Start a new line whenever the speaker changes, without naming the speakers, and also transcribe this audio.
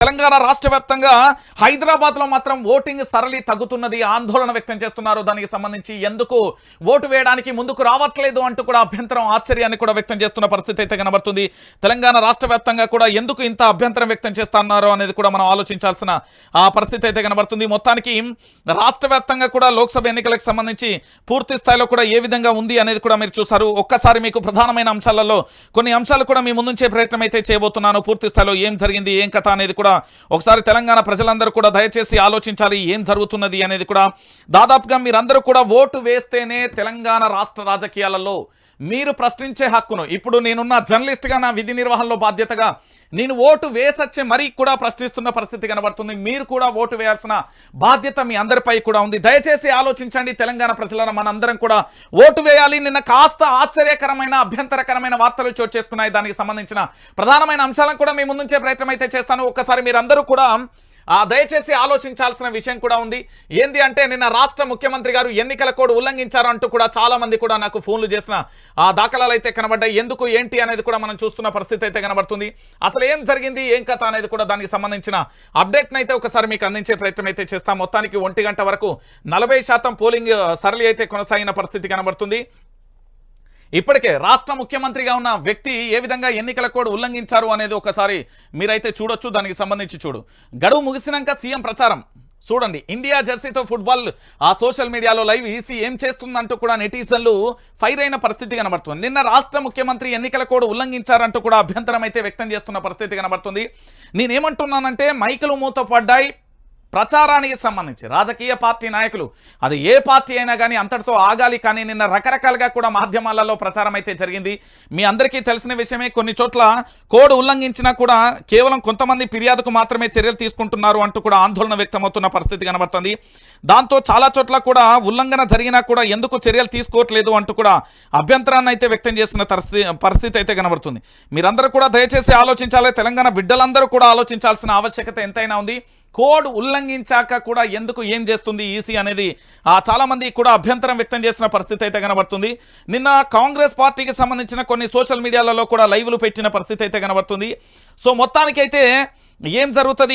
తెలంగాణ రాష్ట్ర వ్యాప్తంగా హైదరాబాద్లో మాత్రం ఓటింగ్ సరళి తగ్గుతున్నది ఆందోళన వ్యక్తం చేస్తున్నారు. దానికి సంబంధించి ఎందుకు ఓటు వేయడానికి ముందుకు రావట్లేదు అంటూ కూడా అభ్యంతరం ఆశ్చర్యాన్ని కూడా వ్యక్తం చేస్తున్న పరిస్థితి అయితే కనబడుతుంది. తెలంగాణ రాష్ట్ర వ్యాప్తంగా కూడా ఎందుకు ఇంత అభ్యంతరం వ్యక్తం చేస్తున్నారు అనేది కూడా మనం ఆలోచించాల్సిన ఆ పరిస్థితి అయితే కనబడుతుంది. మొత్తానికి రాష్ట్ర వ్యాప్తంగా కూడా లోక్సభ ఎన్నికలకు సంబంధించి పూర్తి స్థాయిలో కూడా ఏ విధంగా ఉంది అనేది కూడా మీరు చూసారు ఒక్కసారి మీకు ప్రధానమైన అంశాలలో కొన్ని అంశాలు కూడా మీ ముందుంచే ప్రయత్నం అయితే చేయబోతున్నాను. పూర్తి స్థాయిలో ఏం జరిగింది ఏం కథ అనేది కూడా ఒకసారి తెలంగాణ ప్రజలందరూ కూడా దయచేసి ఆలోచించాలి ఏం జరుగుతున్నది అనేది కూడా. దాదాపుగా మీరందరూ కూడా ఓటు వేస్తేనే తెలంగాణ రాష్ట్ర రాజకీయాలలో మీరు ప్రశ్నించే హక్కును. ఇప్పుడు నేనున్న జర్నలిస్ట్గా నా విధి నిర్వహణలో బాధ్యతగా నేను ఓటు వేసొచ్చే మరీ కూడా ప్రశ్నిస్తున్న పరిస్థితి కనబడుతుంది. మీరు కూడా ఓటు వేయాల్సిన బాధ్యత మీ అందరిపై కూడా ఉంది. దయచేసి ఆలోచించండి తెలంగాణ ప్రజలను. మనందరం కూడా ఓటు వేయాలి. నిన్న కాస్త ఆశ్చర్యకరమైన అభ్యంతరకరమైన వార్తలు చోటు చేసుకున్నాయి. దానికి సంబంధించిన ప్రధానమైన అంశాలను కూడా మీ ముందుంచే ప్రయత్నం అయితే చేస్తాను. ఒక్కసారి మీరందరూ కూడా దయచేసి ఆలోచించాల్సిన విషయం కూడా ఉంది. ఏంది అంటే నిన్న రాష్ట్ర ముఖ్యమంత్రి గారు ఎన్నికల కోడ్ ఉల్లంఘించారు అంటూ కూడా చాలా మంది కూడా నాకు ఫోన్లు చేసిన ఆ దాఖలాలు అయితే కనబడ్డాయి. ఎందుకు ఏంటి అనేది కూడా మనం చూస్తున్న పరిస్థితి అయితే కనబడుతుంది. అసలు ఏం జరిగింది ఏం కథ అనేది కూడా దానికి సంబంధించిన అప్డేట్ని అయితే ఒకసారి మీకు అందించే ప్రయత్నం అయితే చేస్తాం. మొత్తానికి ఒంటి గంట వరకు నలభై శాతం పోలింగ్ సరళి అయితే కొనసాగిన పరిస్థితి కనబడుతుంది. ఇప్పటికే రాష్ట్ర ముఖ్యమంత్రిగా ఉన్న వ్యక్తి ఏ విధంగా ఎన్నికల కోడ్ ఉల్లంఘించారు అనేది ఒకసారి మీరైతే చూడొచ్చు దానికి సంబంధించి చూడు. గడువు ముగిసినాక సీఎం ప్రచారం. చూడండి ఇండియా జెర్సీతో ఫుట్బాల్ ఆ సోషల్ మీడియాలో లైవ్ ఈసీ ఏం చేస్తుందంటూ కూడా నెటిజన్లు ఫైర్ అయిన పరిస్థితి కనబడుతుంది. నిన్న రాష్ట్ర ముఖ్యమంత్రి ఎన్నికల కోడ్ ఉల్లంఘించారంటూ కూడా అభ్యంతరం అయితే వ్యక్తం చేస్తున్న పరిస్థితి కనబడుతుంది. నేనేమంటున్నానంటే మైకులు మూతపడ్డాయి. ప్రచారానికి సంబంధించి రాజకీయ పార్టీ నాయకులు అది ఏ పార్టీ అయినా కానీ అంతటితో ఆగాలి. కానీ నిన్న రకరకాలుగా కూడా మాధ్యమాలలో ప్రచారం అయితే జరిగింది. మీ అందరికీ తెలిసిన విషయమే కొన్ని చోట్ల కోడ్ ఉల్లంఘించినా కూడా కేవలం కొంతమంది ఫిర్యాదుకు మాత్రమే చర్యలు తీసుకుంటున్నారు అంటూ కూడా ఆందోళన వ్యక్తమవుతున్న పరిస్థితి కనబడుతుంది. దాంతో చాలా చోట్ల కూడా ఉల్లంఘన జరిగినా కూడా ఎందుకు చర్యలు తీసుకోవట్లేదు అంటూ కూడా అభ్యంతరాన్ని అయితే వ్యక్తం చేస్తున్న పరిస్థితి పరిస్థితి అయితే కనబడుతుంది. మీరందరూ కూడా దయచేసి ఆలోచించాలి. తెలంగాణ బిడ్డలందరూ కూడా ఆలోచించాల్సిన ఆవశ్యకత ఎంతైనా ఉంది. కోడ్ ఉల్లంఘించాక కూడా ఎందుకు ఏం చేస్తుంది ఈసీ అనేది చాలామంది కూడా అభ్యంతరం వ్యక్తం చేసిన పరిస్థితి అయితే కనబడుతుంది. నిన్న కాంగ్రెస్ పార్టీకి సంబంధించిన కొన్ని సోషల్ మీడియాలలో కూడా లైవ్లు పెట్టిన పరిస్థితి అయితే కనబడుతుంది. సో మొత్తానికైతే ఏం జరుగుతుంది?